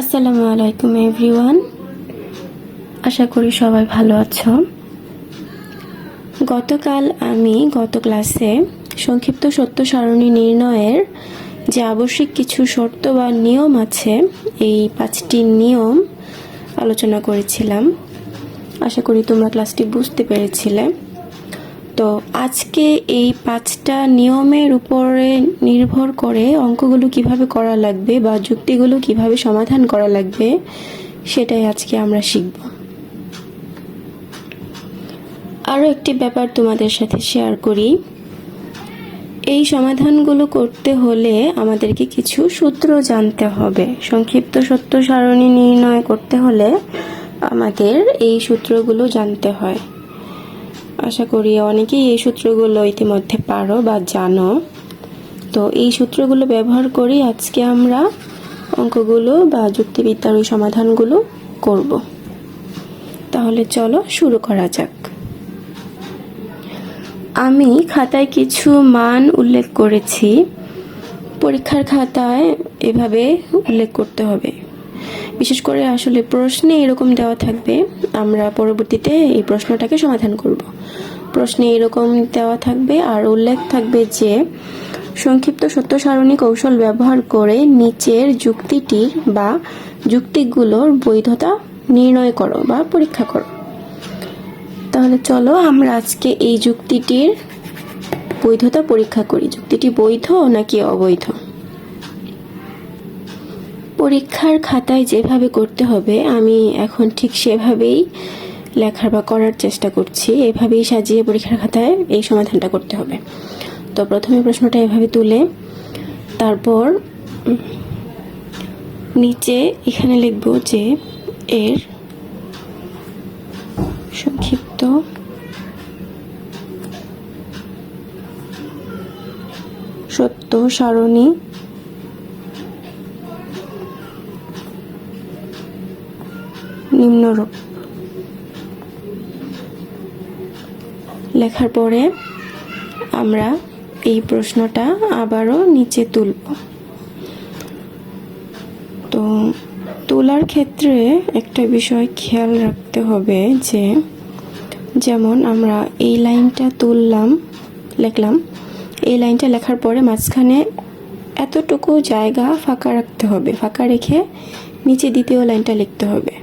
আসসালামু আলাইকুম, এভরিওয়ান। আশা করি সবাই ভালো আছো। গতকাল আমি গত ক্লাসে সংক্ষিপ্ত সত্য সারণী নির্ণয়ের যে আবশ্যিক কিছু শর্ত বা নিয়ম আছে, এই পাঁচটি নিয়ম আলোচনা করেছিলাম। আশা করি তোমরা ক্লাসটি বুঝতে পেরেছিলে। তো আজকে এই পাঁচটা নিয়মের উপরে নির্ভর করে অঙ্কগুলো কীভাবে করা লাগবে বা যুক্তিগুলো কীভাবে সমাধান করা লাগবে, সেটাই আজকে আমরা শিখব। আরও একটি ব্যাপার তোমাদের সাথে শেয়ার করি। এই সমাধানগুলো করতে হলে আমাদেরকে কিছু সূত্র জানতে হবে। সংক্ষিপ্ত সত্য সারণী নির্ণয় করতে হলে আমাদের এই সূত্রগুলো জানতে হয়। আশা করি অনেকেই এই সূত্রগুলো ইতিমধ্যে পারো বা জানো। তো এই সূত্রগুলো ব্যবহার করি আজকে আমরা অঙ্কগুলো বা যুক্তিবিদ্যার ওই সমাধানগুলো করব। তাহলে চলো শুরু করা যাক। আমি খাতায় কিছু মান উল্লেখ করেছি। পরীক্ষার খাতায় এভাবে উল্লেখ করতে হবে। বিশেষ করে আসলে প্রশ্নে এরকম দেওয়া থাকবে, আমরা পরবর্তীতে এই প্রশ্নটাকে সমাধান করব। প্রশ্নে এরকম দেওয়া থাকবে আর উল্লেখ থাকবে যে, সংক্ষিপ্ত সত্য সারণী কৌশল ব্যবহার করে নিচের যুক্তিটির বা যুক্তিগুলোর বৈধতা নির্ণয় করো বা পরীক্ষা করো। তাহলে চলো আমরা আজকে এই যুক্তিটির বৈধতা পরীক্ষা করি। যুক্তিটি বৈধ নাকি অবৈধ? পরীক্ষার খাতায় যেভাবে করতে হবে, আমি এখন ঠিক সেভাবেই লেখার বা করার চেষ্টা করছি। এভাবেই সাজিয়ে পরীক্ষার খাতায় এই সমাধানটা করতে হবে। তো প্রথমে প্রশ্নটা এভাবে তুলে, তারপর নিচে এখানে লিখব যে এর সংক্ষিপ্ত সত্য সারণী নিম্নরূপ। লেখার পরে আমরা এই প্রশ্নটা আবারও নিচে তুলব। তো তোলার ক্ষেত্রে একটা বিষয় খেয়াল রাখতে হবে যে, যেমন আমরা এই লাইনটা তুললাম, লিখলাম, এই লাইনটা লেখার পরে মাঝখানে এতটুকু জায়গা ফাঁকা রাখতে হবে। ফাঁকা রেখে নিচে দ্বিতীয় লাইনটা লিখতে হবে।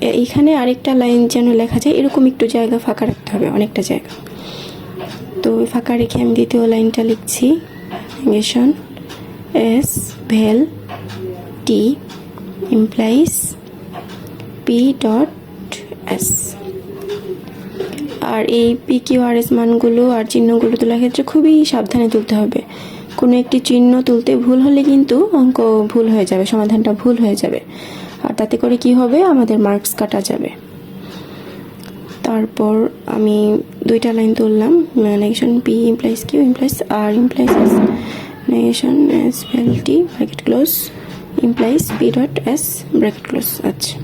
এইখানে আরেকটা লাইন যেন লেখা যায়, এরকম একটু জায়গা ফাঁকা রাখতে হবে, অনেকটা জায়গা। তো ফাঁকা রেখে আমি দ্বিতীয় লাইনটা লিখছি নেগেশন এস, ভেল, T implies P dot S. আর এই পি, কিউ, আর, এস মানগুলো আর চিহ্নগুলো তোলার ক্ষেত্রে খুবই সাবধানে তুলতে হবে। কোনো একটি চিহ্ন তুলতে ভুল হলে কিন্তু অঙ্ক ভুল হয়ে যাবে, সমাধানটা ভুল হয়ে যাবে। আর তাতে করে কি হবে? আমাদের মার্কস কাটা যাবে। তারপর আমি দুইটা লাইন তুললাম। Negation P implies Q implies R implies S negation S ভেল T bracket close implies P dot S bracket close আচ্ছা।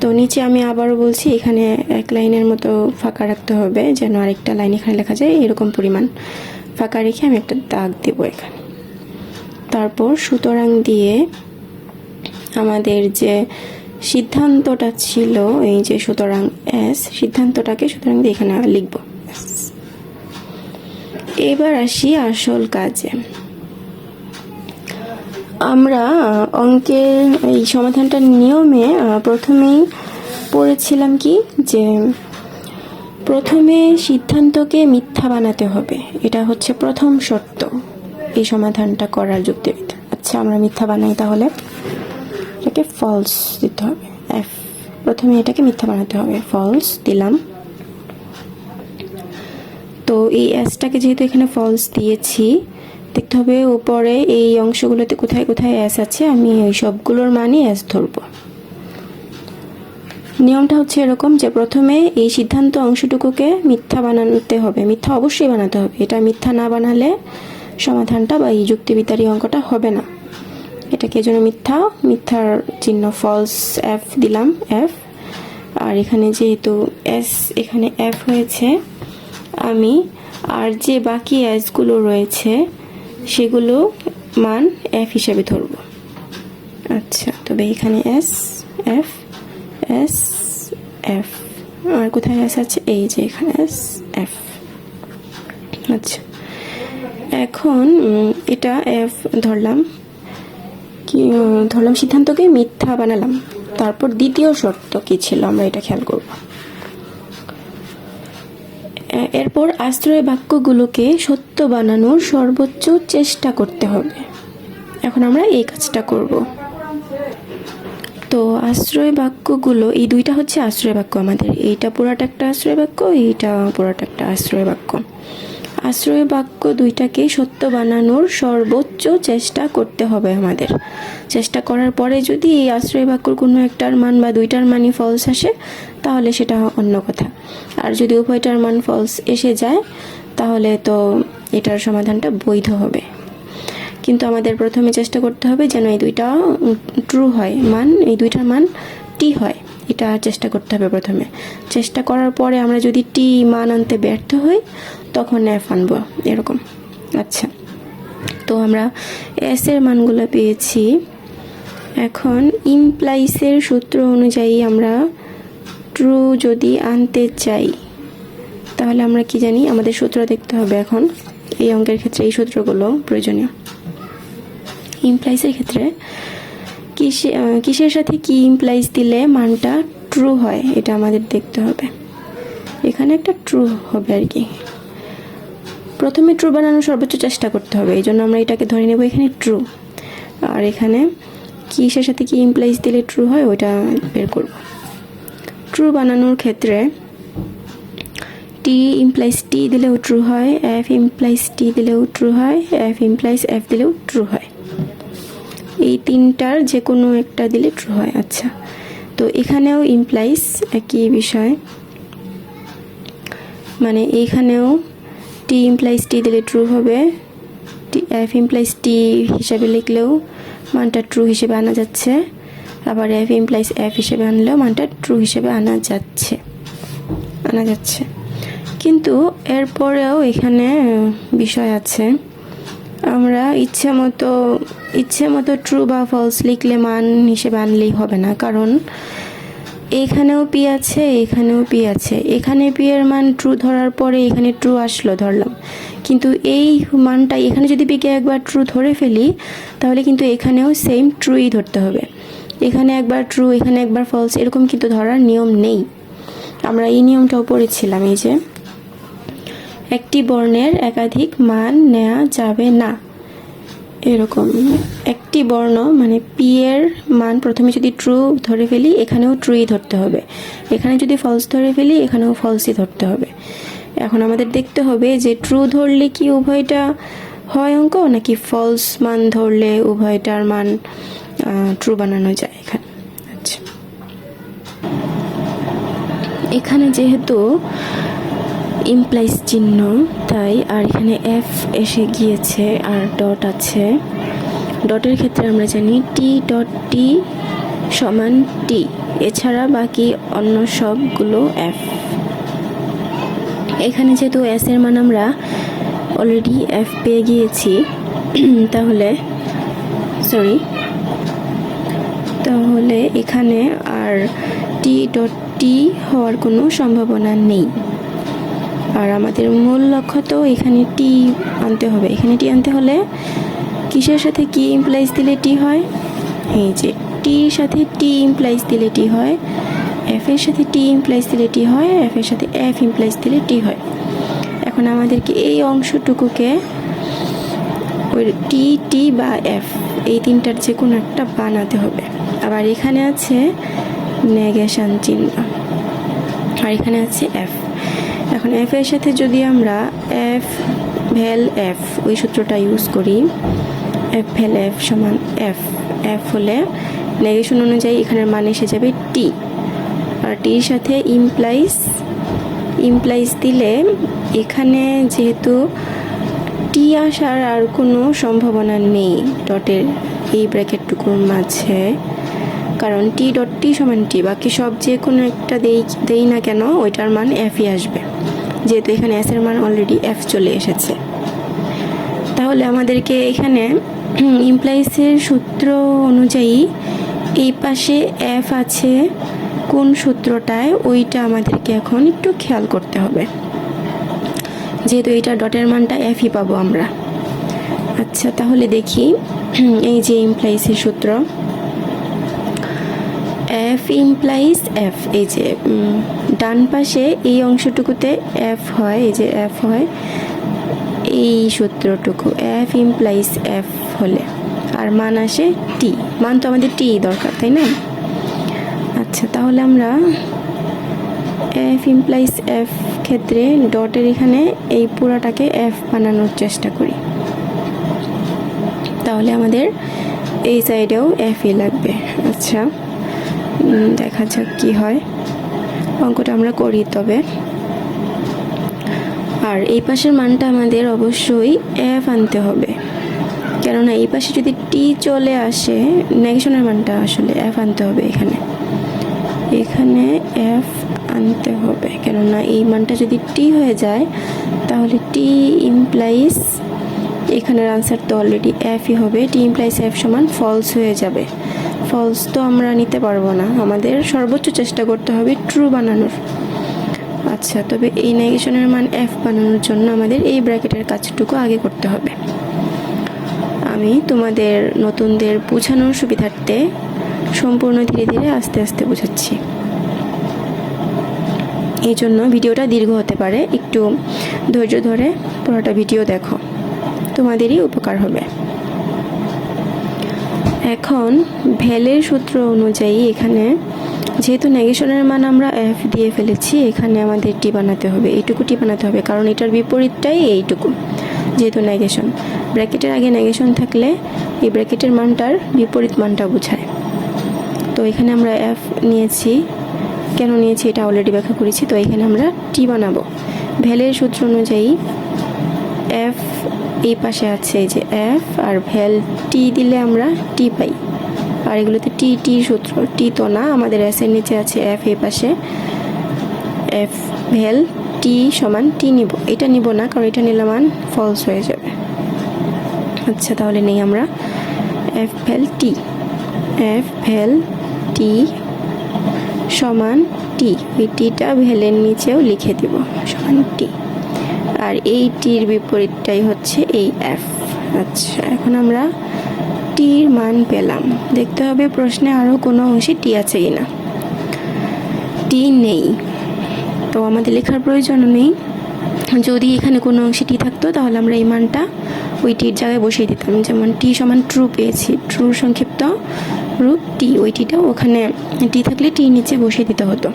তো নিচে আমি আবারও বলছি, এখানে এক লাইনের মতো ফাঁকা রাখতে হবে, যেন আরেকটা লাইন এখানে লেখা যায়, এরকম পরিমাণ ফাঁকা রেখে আমি একটা দাগ দেব এখানে। তারপর সুতরাং দিয়ে আমাদের যে সিদ্ধান্তটা ছিল, এই যে সুতরাং এস, সিদ্ধান্তটাকে সুতরাং দিয়ে এখানে লিখব। এবার আসি আসল কাজে। আমরা অঙ্কের এই সমাধানটার নিয়মে প্রথমেই পড়েছিলাম কি যে প্রথমে সিদ্ধান্তকে মিথ্যা বানাতে হবে। এটা হচ্ছে প্রথম শর্ত এই সমাধানটা করার যুক্তিবিদ্যা। আচ্ছা আমরা মিথ্যা বানাই তাহলে। এটাকে ফলস দিতে হবে। এফ প্রথমে এটাকে মিথ্যা বানাতে হবে। ফলস দিলাম। তো এই এসটাকে যেহেতু এখানে ফলস দিয়েছি, দেখতে হবে উপরে এই অংশগুলোতে কোথায় কোথায় এস আছে, আমি ওই সবগুলোর মানই এস ধরব। নিয়মটা হচ্ছে এরকম যে প্রথমে এই সিদ্ধান্ত অংশটুকুকে মিথ্যা বানাতে হবে। মিথ্যা অবশ্যই বানাতে হবে। এটা মিথ্যা না বানালে সমাধানটা বা এই যুক্তিবিদ্যার এই অঙ্কটা হবে না। এটাকে জন্য মিথ্যা? মিথ্যার চিহ্ন ফলস এফ দিলাম এফ আর এখানে যেহেতু এস এখানে এফ হয়েছে আমি। আর যে বাকি এসগুলো রয়েছে, সেগুলো মান এফ হিসাবে ধরব। আচ্ছা তবে এখানে এস এফ এস এফ আর কোথায় এস আছে? এই যে এখানে এস এফ আচ্ছা। এখন এটা এফ ধরলাম। কি ধরলাম সিদ্ধান্তকে মিথ্যা বানালাম। তারপর দ্বিতীয় শর্ত কি ছিল? আমরা এটা খেয়াল করব। এরপর আশ্রয় বাক্যগুলোকে সত্য বানানোর সর্বোচ্চ চেষ্টা করতে হবে। এখন আমরা এই কাজটা করব। তো আশ্রয় বাক্যগুলো, এই দুইটা হচ্ছে আশ্রয় বাক্য আমাদের। এইটা পুরাটা একটা আশ্রয় বাক্য, এইটা পুরাটা একটা আশ্রয় বাক্য। আশ্রয় বাক্য দুইটাকে সত্য বানানোর সর্বোচ্চ চেষ্টা করতে হবে আমাদের। চেষ্টা করার পরে যদি এই আশ্রয় বাক্যর কোনো একটার মান বা দুইটার মানই ফলস আসে, তাহলে সেটা অন্য কথা। আর যদি উভয়টার মান ফলস এসে যায়, তাহলে তো এটার সমাধানটা বৈধ হবে। কিন্তু আমাদের প্রথমে চেষ্টা করতে হবে যেন এই দুইটা ট্রু হয়। মান, এই দুইটার মান টি হয়। এটা চেষ্টা করতে হবে প্রথমে। চেষ্টা করার পরে আমরা যদি টি মান আনতে ব্যর্থ হই তখন এফ আনব এরকম। আচ্ছা। তো আমরা এস এর মানগুলো পেয়েছি। এখন ইমপ্লাইসের সূত্র অনুযায়ী আমরা ট্রু যদি আনতে চাই, তাহলে আমরা কি জানি? আমাদের সূত্র দেখতে হবে এখন। এই অঙ্কের ক্ষেত্রে এই সূত্রগুলো প্রয়োজনীয়। ইমপ্লাইসের ক্ষেত্রে কিসে কিসের সাথে কি ইমপ্লাইস দিলে মানটা ট্রু হয়? এটা আমাদের দেখতে হবে। এখানে একটা ট্রু হবে আর কি। প্রথমে ট্রু বানানোর সর্বোচ্চ চেষ্টা করতে হবে, এই জন্য আমরা এটাকে ধরে নেব এখানে ট্রু আর এখানে কিসের সাথে কি ইমপ্লাইস দিলে ট্রু হয়, ওইটা বের করব। ট্রু বানানোর ক্ষেত্রে টি ইমপ্লাইস টি দিলেও ট্রু হয় এফ ইমপ্লাইস টি দিলেও ট্রু হয় এফ ইমপ্লাইস এফ দিলেও ট্রু হয়। এই তিনটার যে কোনো একটা দিলে ট্রু হয় আচ্ছা। তো এখানেও ইমপ্লাইস একই বিষয়। মানে এইখানেও টি ইমপ্লাইস টি দিলে ট্রু হবে। টি এফ ইমপ্লাইস টি হিসাবে লিখলেও মানটা ট্রু হিসেবে আনা যাচ্ছে। আবার এফ ইমপ্লাইস এফ হিসেবে আনলেও মানটা ট্রু হিসেবে আনা যাচ্ছে। আনা যাচ্ছে। কিন্তু এরপরেও এখানে বিষয় আছে। আমরা ইচ্ছে মতো ইচ্ছে মতো ট্রু বা ফলস লিখলে মান হিসেবে আনলেই হবে না। কারণ এখানেও পি আছে, এখানেও পি আছে। এখানে পি এর মান ট্রু ধরার পরে এখানে ট্রু আসলো ধরলাম। কিন্তু এই মানটা এখানে যদি পিকে একবার ট্রু ধরে ফেলি, তাহলে কিন্তু এখানেও সেম ট্রুই ধরতে হবে। এখানে একবার ট্রু এখানে একবার ফলস এরকম কিন্তু ধরার নিয়ম নেই। আমরা এই নিয়মটাও পড়েছিলাম এই যে, একটি বর্ণের একাধিক মান নেওয়া যাবে না। এরকম। একটি বর্ণ মানে পি এর মান প্রথমে যদি ট্রু ধরে ফেলি, এখানেও ট্রুই ধরতে হবে। এখানে যদি ফলস ধরে ফেলি, এখানেও ফলসই ধরতে হবে। এখন আমাদের দেখতে হবে যে ট্রু ধরলে কি উভয়টা হয় অঙ্ক, নাকি ফলস মান ধরলে উভয়টার মান ট্রু বানানো যায় এখানে? আচ্ছা। এখানে যেহেতু ইমপ্লাইজ চিহ্ন, তাই আর এখানে এফ এসে গিয়েছে আর ডট আছে। ডটের ক্ষেত্রে আমরা জানি টি ডট টি সমান টি এছাড়া বাকি অন্য সবগুলো এফ এখানে যেহেতু এস এর মান আমরা অলরেডি এফ পেয়ে গিয়েছি, তাহলে সরি তাহলে এখানে আর টি ডট টি হওয়ার কোনো সম্ভাবনা নেই। আর আমাদের মূল লক্ষ্য তো এখানে টি আনতে হবে। এখানে টি আনতে হলে কিসের সাথে কি ইমপ্লাইজ দিলে টি হয়? এই যে টির সাথে টি ইমপ্লাইজ দিলে টি হয় এফ এর সাথে টি ইমপ্লাইজ দিলে টি হয় এফ এর সাথে এফ ইমপ্লাইজ দিলে টি হয়। এখন আমাদেরকে এই অংশটুকুকে ওই টি টি বা এফ এই তিনটার যে কোনো একটা বানাতে হবে। আবার এখানে আছে নেগেশন চিহ্ন। আর এখানে আছে এফ এখন এফ এর সাথে যদি আমরা এফ ভ্যাল এফ ওই সূত্রটা ইউজ করি এফ ভ্যাল এফ সমান এফ এফ হলে নেগেশন অনুযায়ী এখানের মান এসে যাবে টি আর টির সাথে ইমপ্লাইস ইমপ্লাইস দিলে এখানে যেহেতু টি আসার আর কোনো সম্ভাবনা নেই ডটের এই ব্র্যাকেটটুকুর মাঝে, কারণ টি ডট টি সমান টি বাকি সব যে কোনো একটা দেই দেই না কেন, ওইটার মান এফই আসবে। যেহেতু এখানে এস এর মান অলরেডি এফ চলে এসেছে। তাহলে আমাদেরকে এখানে ইমপ্লাইসের সূত্র অনুযায়ী এই পাশে এফ আছে কোন সূত্রটায়, ওইটা আমাদেরকে এখন একটু খেয়াল করতে হবে। যেহেতু এইটা ডটের মানটা এফই পাবো আমরা। আচ্ছা তাহলে দেখি এই যে ইমপ্লাইসের সূত্র। এফ ইমপ্লাইস এফ এই যে ডান পাশে এই অংশটুকুতে এফ হয়, এই যে এফ হয়, এই সূত্রটুকু। এফ ইমপ্লাইজ এফ হলে। আর মান আসে টি মান তো আমাদের টি দরকার, তাই না? আচ্ছা তাহলে আমরা এফ ইমপ্লাইজ এফ ক্ষেত্রে ডটের এখানে এই পুরাটাকে এফ বানানোর চেষ্টা করি। তাহলে আমাদের এই সাইডেও এফই লাগবে। আচ্ছা দেখা যাক কি হয়। অঙ্কটা আমরা করি তবে। আর এই পাশের মানটা আমাদের অবশ্যই এফ আনতে হবে। কেননা এই পাশে যদি টি চলে আসে নেগেশনের মানটা আসলে এফ আনতে হবে এখানে। এখানে এফ আনতে হবে, কেননা এই মানটা যদি টি হয়ে যায়, তাহলে টি ইমপ্লাইস এখানের আনসার তো অলরেডি এফই হবে। টি ইমপ্লাইজ এফ সমান ফলস হয়ে যাবে। ফলস তো আমরা নিতে পারব না। আমাদের সর্বোচ্চ চেষ্টা করতে হবে ট্রু বানানোর। আচ্ছা তবে এই নেগেশনের মান এফ বানানোর জন্য আমাদের এই ব্র্যাকেটের কাজটুকু আগে করতে হবে। আমি তোমাদের নতুনদের বোঝানোর সুবিধার্থে সম্পূর্ণ ধীরে ধীরে আস্তে আস্তে বোঝাচ্ছি। এই জন্য ভিডিওটা দীর্ঘ হতে পারে। একটু ধৈর্য ধরে পুরোটা ভিডিও দেখো। তোমাদেরই উপকার হবে। এখন ভ্যালের সূত্র অনুযায়ী এখানে যেহেতু নেগেশনের মান আমরা এফ দিয়ে ফেলেছি, এখানে আমাদের টি বানাতে হবে, এইটুকু টি বানাতে হবে, কারণ এটার বিপরীতটাই এইটুকু, যেহেতু নেগেশন। ব্র্যাকেটের আগে নেগেশন থাকলে এই ব্র্যাকেটের মানটার বিপরীত মানটা বোঝায়। তো এখানে আমরা এফ নিয়েছি। কেন নিয়েছি এটা অলরেডি ব্যাখ্যা করেছি। তো এখানে আমরা টি বানাবো। ভ্যালের সূত্র অনুযায়ী এফ এই পাশে আছে এই যে এফ আর ভ্যাল টি দিলে আমরা টি পাই। আর এগুলোতে টি টি সূত্র টি তো না, আমাদের এস এর নিচে আছে এফ এই পাশে। এফ ভ্যাল টি সমান টি নিব। এটা নিব না, কারণ এটা নিলে মান ফলস হয়ে যাবে। আচ্ছা তাহলে নেই আমরা এফ ভ্যাল টি এফ ভ্যাল টি সমান টি ওই টিটা ভ্যালের নিচেও লিখে দিব। সমান টি আর এই টির বিপরীতটাই হচ্ছে এই এফ আচ্ছা এখন আমরা টির মান পেলাম। দেখতে হবে প্রশ্নে আরও কোনো অংশে টি আছে কি না টি নেই। তো আমাদের লেখার প্রয়োজনও নেই। যদি এখানে কোনো অংশে টি থাকতো, তাহলে আমরা এই মানটা ওই টির জায়গায় বসিয়ে দিতাম। যেমন টি সমান ট্রু পেয়েছি। ট্রু সংক্ষিপ্ত রূপ টি। ওই টিটা ওখানে টি থাকলে টি নিচে বসিয়ে দিতে হতো।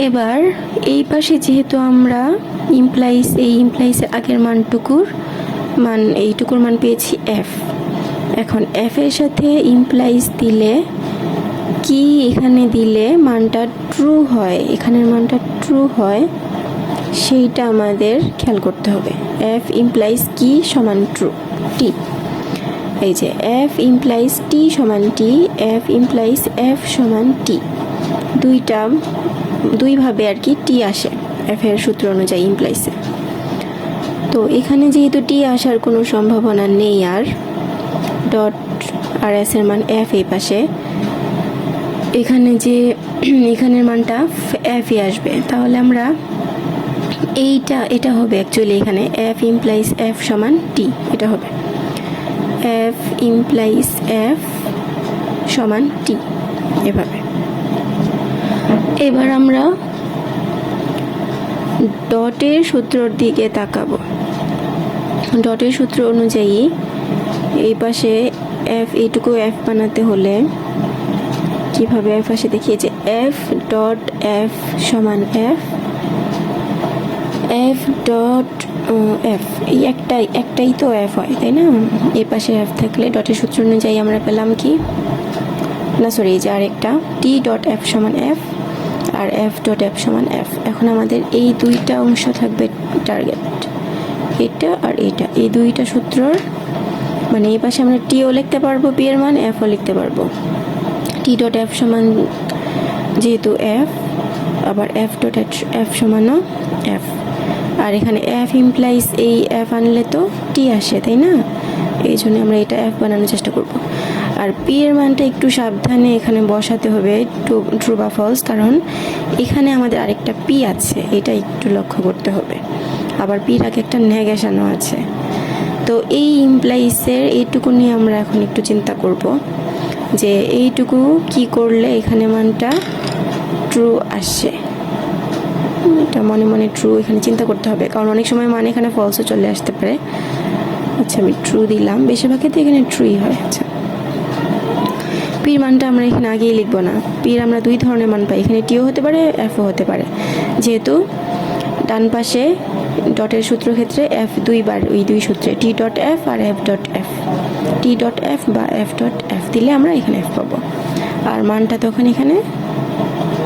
এবার এই পাশে যেহেতু আমরা ইমপ্লাইস এই ইমপ্লাইসের আগের মানটুকুর মান, এইটুকুর মান পেয়েছি এফ এখন এফ এর সাথে ইমপ্লাইস দিলে কি এখানে দিলে মানটা ট্রু হয়, এখানের মানটা ট্রু হয়, সেইটা আমাদের খেয়াল করতে হবে। এফ ইমপ্লাইস কি সমান ট্রু টি এই যে এফ ইমপ্লাইস টি সমান টি এফ ইমপ্লাইস এফ সমান টি দুইটা দুইভাবে আর কি টি আসে এফ এর সূত্র অনুযায়ী ইমপ্লাইসে তো এখানে যেহেতু টি আসার কোনো সম্ভাবনা নেই আর ডট আর এস এর মান এফ এই পাশে, এখানে যে এখানের মানটা এফই আসবে, তাহলে আমরা এইটা, এটা হবে অ্যাকচুয়ালি এখানে এফ ইমপ্লাইস এফ সমান টি এটা হবে। এফ ইমপ্লাইস এফ সমান টি এভাবে। এবার আমরা ডটের সূত্রর দিকে তাকাবো। ডটের সূত্র অনুযায়ী এই পাশে এফ এইটুকু এফ বানাতে হলে কীভাবে এফ আসে দেখিয়ে যে এফ ডট এফ সমান এফ এফ ডট এফ এই একটাই একটাই তো এফ হয়, তাই না? এই পাশে এফ থাকলে ডটের সূত্র অনুযায়ী আমরা পেলাম কি? না সরি এই যে আরেকটা টি ডট এফ সমান এফ আর এফ ডট এফ সমান এফ এখন আমাদের এই দুইটা অংশ থাকবে টার্গেট এটা আর এটা। এই দুইটা সূত্রর মানে এই পাশে আমরা টিও লিখতে পারব পি এর মান এফও লিখতে পারব। টি ডট এফ সমান যেহেতু এফ আবার এফ ডট এফ সমানও এফ আর এখানে এফ ইমপ্লাইজ এই এফ আনলে তো টি আসে, তাই না? এই জন্য আমরা এটা এফ বানানোর চেষ্টা করব। আর পি এর মানটা একটু সাবধানে এখানে বসাতে হবে টু ট্রু বা ফলস, কারণ এখানে আমাদের আরেকটা পি আছে, এটা একটু লক্ষ্য করতে হবে। আবার পির আগে একটা নেগেশনও আছে। তো এই ইমপ্লাইসের এইটুকু নিয়ে আমরা এখন একটু চিন্তা করব যে এইটুকু কি করলে এখানে মানটা ট্রু আসে। এটা মনে মনে ট্রু এখানে চিন্তা করতে হবে, কারণ অনেক সময় মানে এখানে ফলসও চলে আসতে পারে। আচ্ছা আমি ট্রু দিলাম, বেশিরভাগ ক্ষেত্রে এখানে ট্রুই হয়। আচ্ছা পির মানটা আমরা এখানে আগেই লিখব না। পির আমরা দুই ধরনের মান পাই, এখানে টিও হতে পারে এফও হতে পারে। যেহেতু ডান পাশে ডটের সূত্র ক্ষেত্রে এফ দুইবার ওই দুই সূত্রে, টি ডট এফ আর F dot F. T dot F বা এফ ডট এফ দিলে আমরা এখানে এফ পাবো। আর মানটা তখন এখানে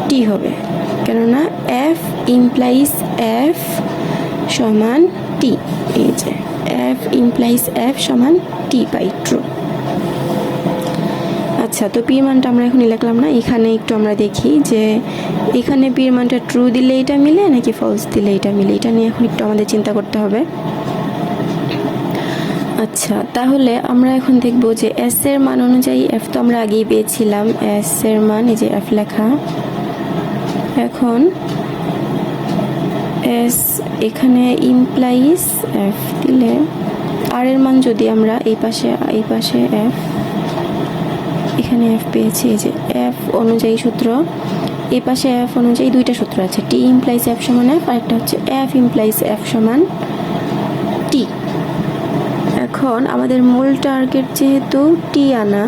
টি হবে, কেননা এফ ইমপ্লাইজ এফ সমান টি, এই যে এফ ইমপ্লাইজ এফ সমান টি বাই ট্রু আচ্ছা তো পির মানটা আমরা এখন লিখলাম না। এখানে একটু আমরা দেখি যে এখানে পির মানটা ট্রু দিলে এটা মিলে, নাকি ফলস দিলে এটা মিলে? এটা নিয়ে এখন একটু আমাদের চিন্তা করতে হবে। আচ্ছা তাহলে আমরা এখন দেখব যে এস এর মান অনুযায়ী এফ তো আমরা আগেই পেয়েছিলাম। এস এর মান, এই যে এফ লেখা। এখন এস এখানে ইমপ্লাইজ এফ দিলে আর এর মান যদি আমরা এই পাশে এই পাশে এফ এখানে এফ পেয়েছি, এই যে এফ অনুযায়ী সূত্র। এ পাশে এফ অনুযায়ী দুইটা সূত্র আছে টি ইমপ্লাইজ এফ সমান এফ আর একটা হচ্ছে এফ ইমপ্লাইজ এফ সমান টি এখন আমাদের মূল টার্গেট যেহেতু টি আনা,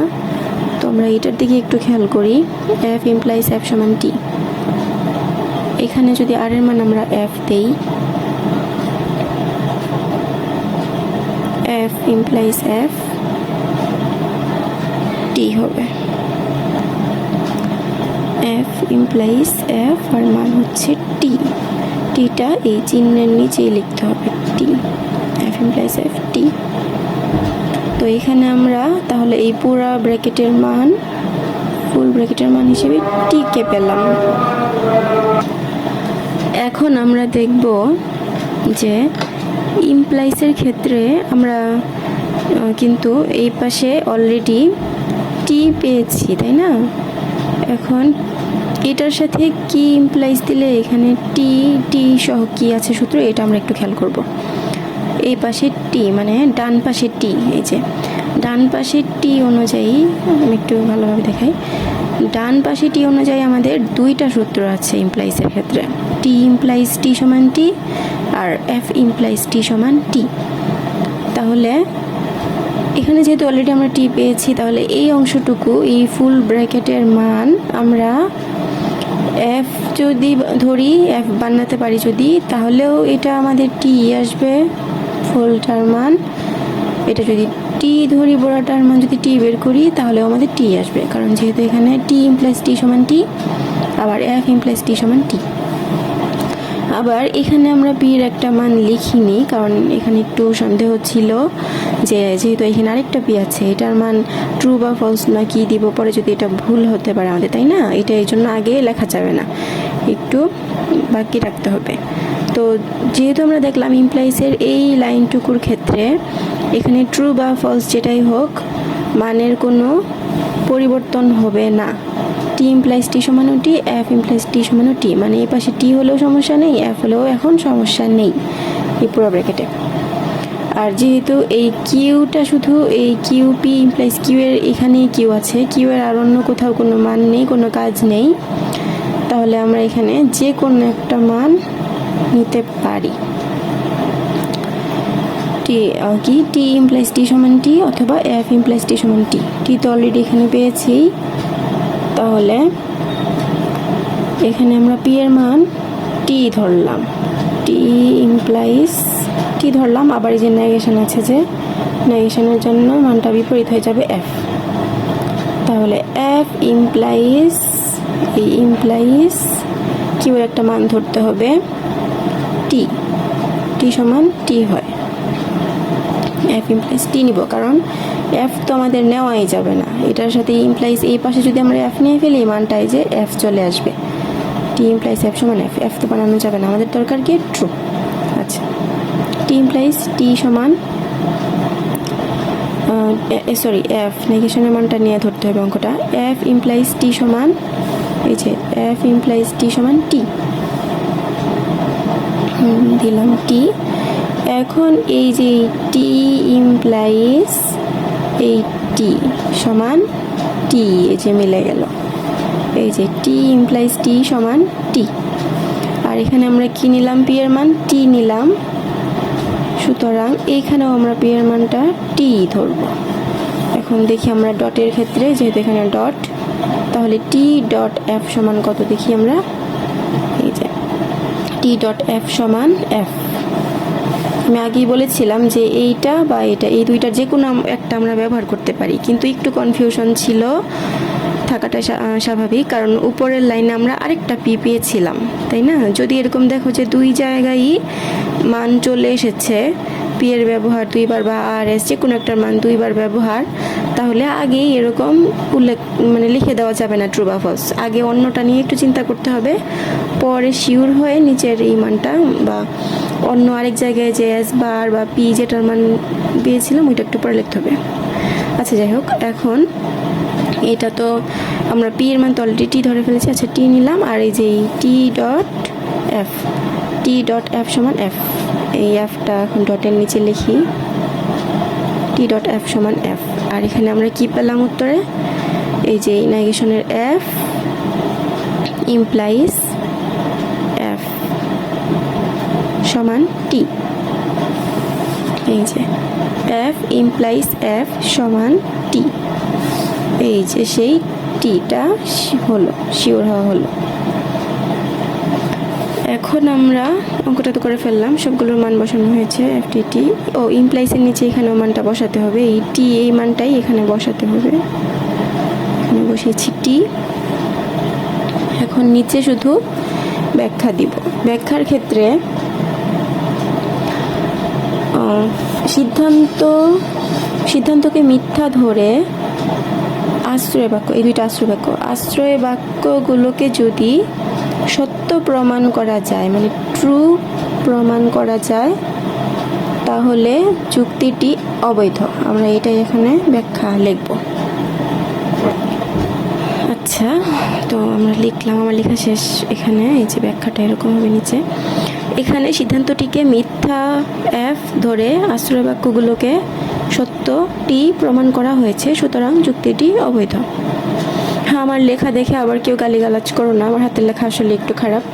তো আমরা এটার দিকে একটু খেয়াল করি এফ ইমপ্লাইজ এফ সমান টি এখানে যদি আর এর মান আমরা এফ দেই এফ ইমপ্লাইজ এফ টি হবে। এফ ইমপ্লাইজ এফ আর মান হচ্ছে টি টিটা এই চিহ্নের নিচেই লিখতে হবে T F implies F T তো এখানে আমরা তাহলে এই পুরা ব্র্যাকেটের মান ফুল ব্র্যাকেটের মান হিসেবে টিকে পেলাম। এখন আমরা দেখব যে ইমপ্লাইসের ক্ষেত্রে আমরা কিন্তু এই পাশে অলরেডি টি পেয়েছি, তাই না? এখন এটার সাথে কি ইমপ্লাইজ দিলে এখানে টি টি সহ কি আছে সূত্র, এটা আমরা একটু খেয়াল করব। এই পাশে টি মানে ডান পাশে টি এই যে। ডান পাশে টি অনুযায়ী, আমি একটু ভালোভাবে দেখাই। ডান পাশে টি অনুযায়ী আমাদের দুইটা সূত্র আছে ইমপ্লাইজের ক্ষেত্রে। টি ইমপ্লাইজ টি সমান টি আর এফ ইমপ্লাইজ টি সমান টি তাহলে এখানে যেহেতু অলরেডি আমরা টি পেয়েছি, তাহলে এই অংশটুকু, এই ফুল ব্র্যাকেটের মান আমরা এফ যদি ধরি এফ বানাতে পারি যদি, তাহলেও এটা আমাদের টি আসবে ফুলটার মান। এটা যদি টি ধরি বড়াটার মান যদি টি বের করি, তাহলেও আমাদের টি আসবে। কারণ যেহেতু এখানে টি ইমপ্লাস টি সমান টি আবার এফ ইমপ্লাস টি সমান টি আবার এখানে আমরা পির একটা মান লিখিনি, কারণ এখানে একটু সন্দেহ ছিল যে যেহেতু এখানে আরেকটা পি আছে, এটার মান ট্রু বা ফলস না কি দিব, পরে যদি এটা ভুল হতে পারে আমাদের, তাই না? এটা এই জন্য আগে লেখা যাবে না। একটু বাকি রাখতে হবে। তো যেহেতু আমরা দেখলাম ইমপ্লাইসের এই লাইনটুকুর ক্ষেত্রে এখানে ট্রু বা ফলস যেটাই হোক, মানের কোনো পরিবর্তন হবে না। টি ইমপ্লাইজ টি সমানও টি এফ ইমপ্লাইস টি সমানও টি মানে এই পাশে টি হলেও সমস্যা নেই এফ হলেও এখন সমস্যা নেই, এই পুরো ব্র্যাকেটে আর যেহেতু এই কিউটা শুধু এই কিউ পি ইমপ্লাইজ কিউ এর এখানেই কিউ আছে কিউ এর আর অন্য কোথাও কোনো মান নেই, কোনো কাজ নেই, তাহলে আমরা এখানে যে কোনো একটা মান নিতে পারি। টি কি? টি ইমপ্লাইজ টি সমান টি অথবা এফ ইমপ্লাইজ টি সমান টি টি তো অলরেডি এখানে পেয়েছি। তাহলে এখানে আমরা পি এর মান টি ধরলাম। টি ইমপ্লাইস টি ধরলাম, আবার এই যে নেগেশন আছে যে নেগেশনের জন্য মানটা বিপরীত হয়ে যাবে এফ তাহলে এফ ইমপ্লাইস এই ইমপ্লাইস কিউ একটা মান ধরতে হবে টি টি সমান টি হয়। এফ ইমপ্লাইস টি নিব, কারণ এফ তো আমাদের নেওয়াই যাবে না। এটার সাথে ইমপ্লাইজ এই পাশে যদি আমরা এফ নিয়ে ফেলি মানটাই যে এফ চলে আসবে। টি ইমপ্লাইজ এফ সমান এফ এফ তো বানানো যাবে না। আমাদের দরকার কি? ট্রু আচ্ছা। টি ইমপ্লাইজ টি সমান সরি এফ নেগেশনের মানটা নিয়ে ধরতে হবে অঙ্কটা। এফ ইমপ্লাইজ টি সমান, এই যে এফ ইমপ্লাইজ টি সমান টি দিলাম টি এখন এই যে টি ইমপ্লাইজ এই টি সমান টি, এই যে মিলে গেল। এই যে টি ইমপ্লাইজ টি সমান টি। আর এখানে আমরা কি নিলাম পি এর মান? টি নিলাম। সুতরাং এইখানেও আমরা পি এর মানটা টি ধরব। এখন দেখি আমরা ডটের ক্ষেত্রে, যেহেতু এখানে ডট তাহলে টি ডট এফ সমান কত দেখি আমরা? এই যে টি ডট এফ সমান এফ আমি আগেই বলেছিলাম যে এইটা বা এটা, এই দুইটার যে কোনো একটা আমরা ব্যবহার করতে পারি। কিন্তু একটু কনফিউশন ছিল থাকাটা স্বা- স্বাভাবিক, কারণ উপরের লাইনে আমরা আরেকটা পি পেয়েছিলাম, তাই না? যদি এরকম দেখো যে দুই জায়গায় মান চলে এসেছে পি এর ব্যবহার দুইবার বা আর এস যে কোনো একটার মান দুইবার ব্যবহার, তাহলে আগেই এরকম উল্লেখ মানে লিখে দেওয়া যাবে না ট্রু বা ফলস আগে অন্যটা নিয়ে একটু চিন্তা করতে হবে, পরে শিওর হয়ে নিচের এই মানটা বা অন্য আরেক জায়গায় যে এস বার বা পি যেটার মান পেয়েছিলাম, ওইটা একটু পরে লিখতে হবে। আচ্ছা যাই হোক, এখন এটা তো আমরা পি এর মান তো অলরেডি টি ধরে ফেলেছি। আচ্ছা টি নিলাম, আর এই যে T dot F T dot F সমান এফ এই এফটা এখন ডটের নিচে লিখি। টি ডট এফ সমান এফ আর এখানে আমরা কি পেলাম উত্তরে? এই যে নেগেশনের এফ ইমপ্লাইজ এফ সমান টি। এই যে এফ ইমপ্লাইজ এফ সমান টি এই যে সেই টিটা হলো শিওর হওয়া হলো। এখন আমরা অঙ্কটা তো করে ফেললাম, সবগুলোর মান বসানো হয়েছে এফ টি ও ইমপ্লাইসের নিচে এখানেও মানটা বসাতে হবে, এই টি এই মানটাই এখানে বসাতে হবে। এখানে বসিয়েছি টি এখন নিচে শুধু ব্যাখ্যা দিব। ব্যাখ্যার ক্ষেত্রে সিদ্ধান্ত, সিদ্ধান্তকে মিথ্যা ধরে আশ্রয় বাক্য, এই দুইটা আশ্রয় বাক্য, আশ্রয় বাক্যগুলোকে যদি সত্য প্রমাণ করা যায় মানে ট্রু প্রমাণ করা যায়, তাহলে চুক্তিটি অবৈধ। আমরা এটাই এখানে ব্যাখ্যা লিখব। আচ্ছা তো আমরা লিখলাম, আমার লেখা শেষ এখানে, এই যে ব্যাখ্যাটা এরকম হবে নিচে। এখানে সিদ্ধান্তটিকে মিথ্যা এফ ধরে আশ্রয় বাক্যগুলোকে সত্যটি প্রমাণ করা হয়েছে, সুতরাং যুক্তিটি অবৈধ। হ্যাঁ আমার লেখা দেখে আবার কেউ গালিগালাজ করো না, আমার হাতের লেখা আসলে একটু খারাপ।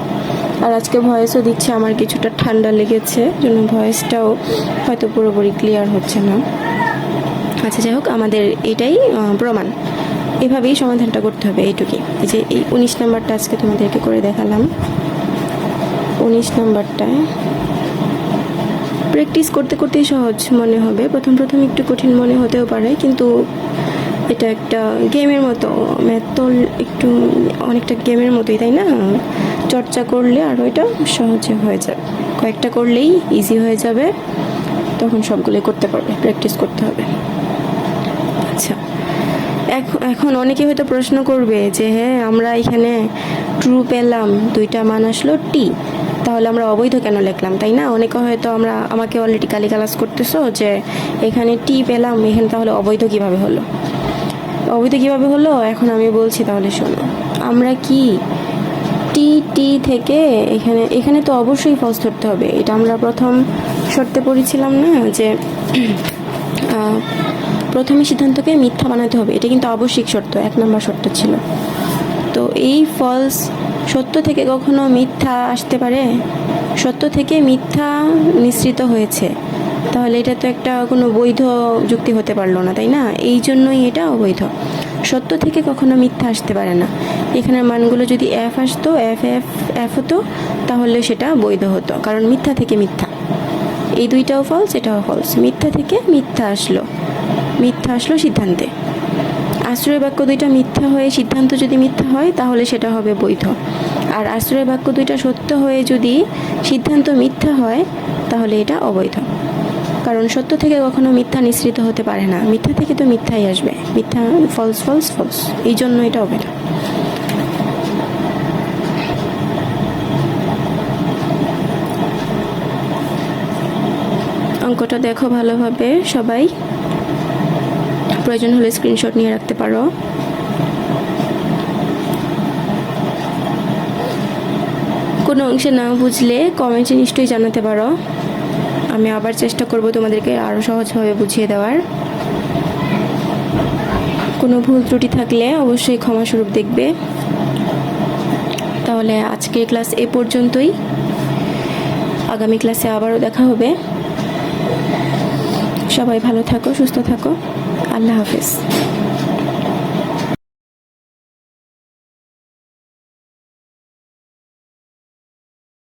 আর আজকে ভয়েসও দিচ্ছে, আমার কিছুটা ঠান্ডা লেগেছে, জন্য ভয়েসটাও হয়তো পুরোপুরি ক্লিয়ার হচ্ছে না। আচ্ছা যাই হোক, আমাদের এটাই প্রমাণ। এভাবেই সমাধানটা করতে হবে, এইটুকুই। যে এই উনিশ নাম্বারটা আজকে তোমাদেরকে করে দেখালাম। উনিশ নম্বরটায় প্র্যাকটিস করতে করতেই সহজ মনে হবে। প্রথম প্রথম একটু কঠিন মনে হতেও পারে, কিন্তু এটা একটা গেমের মতো। ম্যাথ তো একটু অনেকটা গেমের মতোই, তাই না? চর্চা করলে আর এটা সহজে হয়ে যাবে। কয়েকটা করলেই ইজি হয়ে যাবে। তখন সবগুলোই করতে পারবে প্র্যাকটিস করতে হবে। আচ্ছা এখন অনেকে হয়তো প্রশ্ন করবে যে হ্যাঁ আমরা এখানে ট্রু পেলাম, দুইটা মান আসলো টি তাহলে আমরা অবৈধ কেন লিখলাম, তাই না? অনেকে হয়তো আমরা, আমাকে অলরেডি কালি কালাস করতেছো যে এখানে টি পেলাম, এখানে তাহলে অবৈধ কীভাবে হলো? অবৈধ কীভাবে হলো? এখন আমি বলছি তাহলে শোনো, আমরা কি টি টি থেকে এখানে এখানে তো অবশ্যই ফলস ধরতে হবে। এটা আমরা প্রথম শর্তে পড়েছিলাম না যে প্রথমে সিদ্ধান্তকে মিথ্যা বানাতে হবে। এটা কিন্তু আবশ্যিক শর্ত, এক নম্বর শর্ত ছিল। তো এই ফলস সত্য থেকে কখনো মিথ্যা আসতে পারে? সত্য থেকে মিথ্যা মিশ্রিত হয়েছে। তাহলে এটা তো একটা কোনো বৈধ যুক্তি হতে পারল না, তাই না? এই জন্যই এটা অবৈধ। সত্য থেকে কখনো মিথ্যা আসতে পারে না। এখানের মানগুলো যদি এফ আসতো এফ এফ এফ হতো, তাহলে সেটা বৈধ হতো। কারণ মিথ্যা থেকে মিথ্যা। এই দুইটাও ফলস এটাও ফলস মিথ্যা থেকে মিথ্যা আসলো। মিথ্যা আসলো সিদ্ধান্তে। আশ্রয় বাক্য দুইটা মিথ্যা হয়ে সিদ্ধান্ত যদি মিথ্যা হয়, তাহলে সেটা হবে বৈধ। আর আশ্রয় বাক্য দুইটা সত্য হয়ে যদি সিদ্ধান্ত মিথ্যা হয়, তাহলে এটা অবৈধ। কারণ সত্য থেকে কখনো মিথ্যা নিঃসৃত হতে পারে না। মিথ্যা থেকে তো মিথ্যাই আসবে। মিথ্যা ফলস ফলস ফলস এই জন্য এটা অবৈধ। অঙ্কটা দেখো ভালোভাবে, সবাই। প্রয়োজন হলে স্ক্রিনশট নিয়ে রাখতে পারো। কোনো অংশে না বুঝলে কমেন্টে নিশ্চয়ই জানাতে পারো। আমি আবার চেষ্টা করব তোমাদেরকে আরও সহজভাবে বুঝিয়ে দেওয়ার। কোনো ভুল ত্রুটি থাকলে অবশ্যই ক্ষমাস্বরূপ দেখবে। তাহলে আজকের ক্লাস এ পর্যন্তই। আগামী ক্লাসে আবারও দেখা হবে। সবাই ভালো থাকো, সুস্থ থাকো। আল্লাহ হাফেজ।